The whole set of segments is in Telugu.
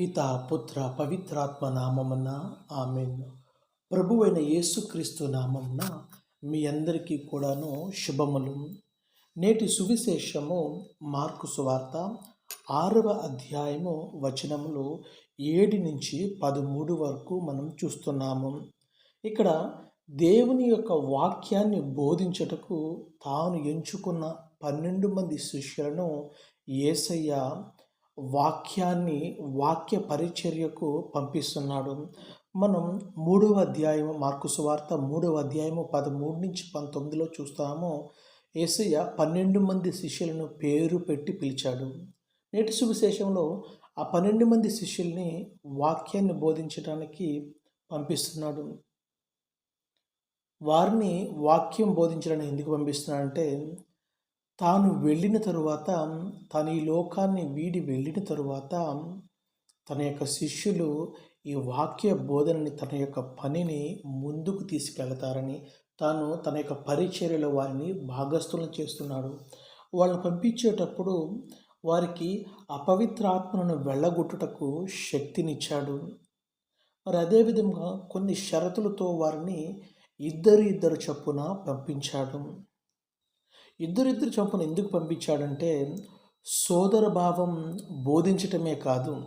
పిత పుత్ర పవిత్రాత్మ నామమున ఆమెన్. ప్రభువైన యేసుక్రీస్తు నామమున మీ అందరికీ కూడాను శుభములు. నేటి సువిశేషము మార్కు సువార్త ఆరవ అధ్యాయము వచనములు ఏడు నుంచి పదమూడు వరకు మనం చూస్తున్నాము. ఇక్కడ దేవుని యొక్క వాక్యాన్ని బోధించుటకు తాను ఎంచుకున్న పన్నెండు మంది శిష్యులను ఏసయ్య వాక్యాన్ని వాక్య పరిచర్యకు పంపిస్తున్నాడు. మనం మూడవ అధ్యాయం మార్కు సువార్త మూడవ అధ్యాయము పదమూడు నుంచి పంతొమ్మిదిలో చూస్తాము. ఏసయ్య పన్నెండు మంది శిష్యులను పేరు పెట్టి పిలిచాడు. నేటి సువిశేషంలో ఆ పన్నెండు మంది శిష్యుల్ని వాక్యాన్ని బోధించడానికి పంపిస్తున్నాడు. వారిని వాక్యం బోధించడానికి ఎందుకు పంపిస్తున్నాడంటే తాను వెళ్ళిన తరువాత తన ఈ లోకాన్ని వీడి వెళ్ళిన తరువాత తన యొక్క శిష్యులు ఈ వాక్య బోధనని తన యొక్క పనిని ముందుకు తీసుకెళ్తారని తాను తన యొక్క పరిచర్యలో వారిని భాగస్థులను చేస్తున్నాడు. వాళ్ళని పంపించేటప్పుడు వారికి అపవిత్ర ఆత్మలను వెళ్ళగొట్టుటకు శక్తినిచ్చాడు. మరి అదేవిధంగా కొన్ని షరతులతో వారిని ఇద్దరు ఇద్దరు చొప్పున పంపించాడు. ఇద్దరిద్దరు చంపును ఎందుకు పంపించాడంటే సోదర భావం బోధించటమే కాదు.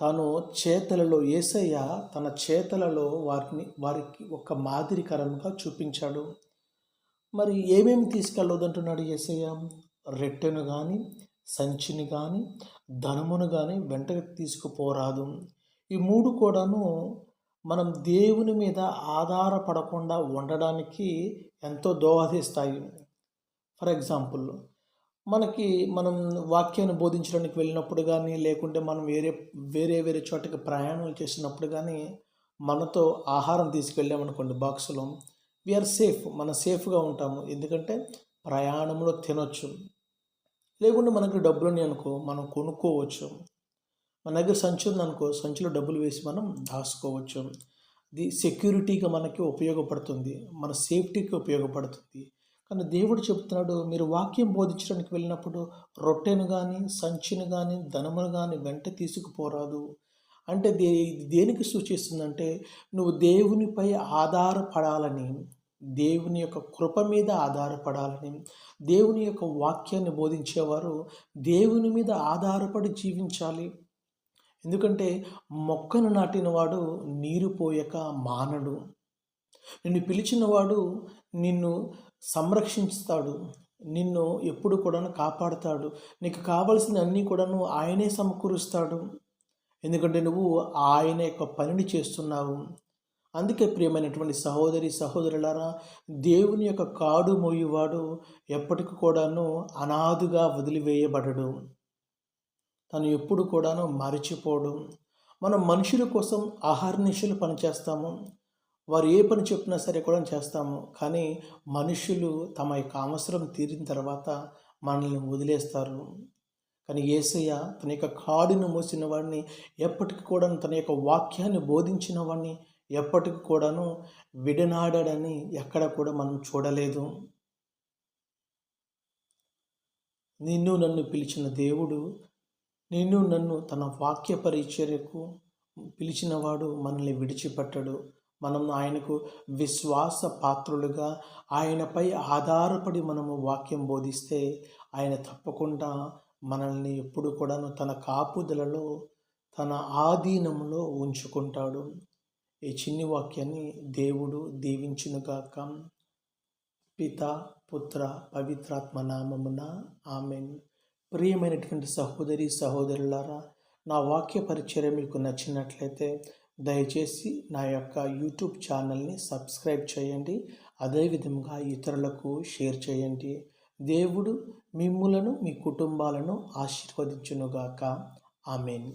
తాను చేతలలో ఏసయ్య తన చేతలలో వారిని వారికి ఒక మాదిరికరంగా చూపించాడు. మరి ఏమేమి తీసుకెళ్ళొద్దంటున్నాడు ఏసయ్య? రెట్టెను కానీ సంచిని కానీ ధనమును కానీ వెంటకి తీసుకుపోరాదు. ఈ మూడు కూడాను మనం దేవుని మీద ఆధారపడకుండా ఉండడానికి ఎంతో దోహదిస్తాయి. ఫర్ ఎగ్జాంపుల్ మనకి మనం వాక్యాన్ని బోధించడానికి వెళ్ళినప్పుడు కానీ లేకుంటే మనం వేరే వేరే వేరే చోటకి ప్రయాణాలు చేసినప్పుడు కానీ మనతో ఆహారం తీసుకెళ్ళామనుకోండి బాక్సులో వీఆర్ సేఫ్ మనం సేఫ్గా ఉంటాము. ఎందుకంటే ప్రయాణంలో తినొచ్చు. లేకుంటే మనకి డబ్బులు ఉన్నాయి అనుకో మనం కొనుక్కోవచ్చు. మన దగ్గర సంచి ఉందనుకో సంచిలో డబ్బులు వేసి మనం దాచుకోవచ్చు. ఇది సెక్యూరిటీగా మనకి ఉపయోగపడుతుంది. మన సేఫ్టీకి ఉపయోగపడుతుంది. కానీ దేవుడు చెప్తున్నాడు మీరు వాక్యం బోధించడానికి వెళ్ళినప్పుడు రొట్టెను కానీ సంచిని కానీ ధనమును కానీ వెంట తీసుకుపోరాదు. అంటే దే దేనికి సూచిస్తుందంటే నువ్వు దేవునిపై ఆధారపడాలని దేవుని యొక్క కృప మీద ఆధారపడాలని దేవుని యొక్క వాక్యాన్ని బోధించేవారు దేవుని మీద ఆధారపడి జీవించాలి. ఎందుకంటే మొక్కను నాటినవాడు నీరు పోయక మానడు. నిన్ను పిలిచినవాడు నిన్ను సంరక్షిస్తాడు. నిన్ను ఎప్పుడు కూడాను కాపాడుతాడు. నీకు కావలసిన అన్నీ కూడాను ఆయనే సమకూరుస్తాడు. ఎందుకంటే నువ్వు ఆయన యొక్క పనిని చేస్తున్నావు. అందుకే ప్రియమైనటువంటి సహోదరి సహోదరులారా దేవుని యొక్క కాడు మోయువాడు ఎప్పటికి కూడాను అనాథుగా వదిలివేయబడడు. తను ఎప్పుడు కూడాను మరచిపోడు. మనం మనుషుల కోసం ఆహార్నిశలు పనిచేస్తాము. వారు ఏ పని చెప్పినా సరే కూడా చేస్తాము. కానీ మనుషులు తమ యొక్క అవసరం తీరిన తర్వాత మనల్ని వదిలేస్తారు. కానీ ఏసయ్య తన యొక్క కాడును మోసిన వాడిని ఎప్పటికి కూడా తన యొక్క వాక్యాన్ని బోధించిన వాడిని ఎప్పటికి కూడాను విడనాడాడని ఎక్కడ కూడా మనం చూడలేదు. నిన్ను నన్ను పిలిచిన దేవుడు నిన్ను నన్ను తన వాక్య పరిచర్యకు పిలిచినవాడు మనల్ని విడిచిపెట్టడు. మనం ఆయనకు విశ్వాస పాత్రులుగా ఆయనపై ఆధారపడి మనము వాక్యం బోధిస్తే ఆయన తప్పకుండా మనల్ని ఎప్పుడు కూడాను తన కాపుదలలో తన ఆధీనంలో ఉంచుకుంటాడు. ఈ చిన్ని వాక్యాన్ని దేవుడు దీవించునుగాక పిత పుత్ర పవిత్రాత్మ నామమున ఆమెన్. ప్రియమైనటువంటి సహోదరి సహోదరులారా నా వాక్య పరిచయం మీకు నచ్చినట్లయితే దయచేసి నా యొక్క యూట్యూబ్ ఛానల్ని సబ్స్క్రైబ్ చేయండి. అదేవిధంగా ఇతరులకు షేర్ చేయండి. దేవుడు మిమ్ములను మీ కుటుంబాలను ఆశీర్వదించునుగాక. ఆమెన్.